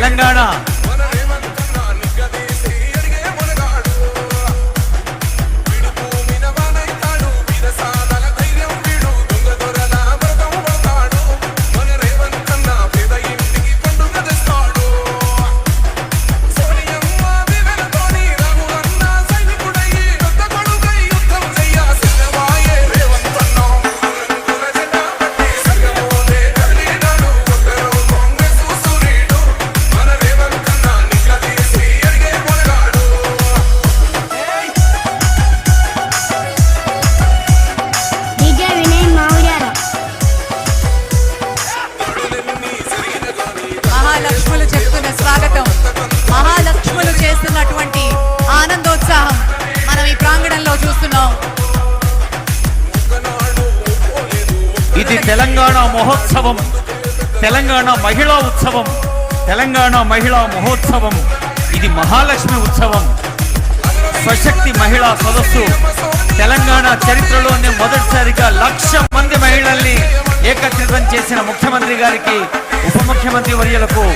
తెలంగాణ. ఇది తెలంగాణ మహోత్సవం. తెలంగాణ మహిళా ఉత్సవం. తెలంగాణ మహిళా మహోత్సవం. ఇది మహాలక్ష్మి ఉత్సవం. స్వశక్తి మహిళా సదస్సు. తెలంగాణ చరిత్రలోనే మొదటిసారిగా లక్ష మంది మహిళల్ని ఏకత్రితం చేసిన ముఖ్యమంత్రి గారికి ఉప ముఖ్యమంత్రి వర్యులకు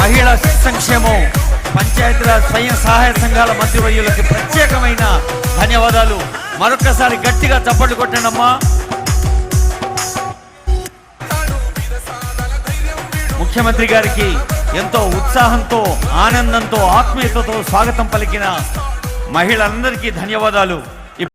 మహిళా సంక్షేమం పంచాయతీరాజ్ స్వయం సహాయ సంఘాల మంత్రివర్యులకి ప్రత్యేకమైన ధన్యవాదాలు. మరొకసారి గట్టిగా చప్పట్లు కొట్టండమ్మా. ముఖ్యమంత్రి గారికి ఎంతో ఉత్సాహంతో ఆనందంతో ఆత్మీయతతో స్వాగతం పలికిన మహిళలందరికీ ధన్యవాదాలు.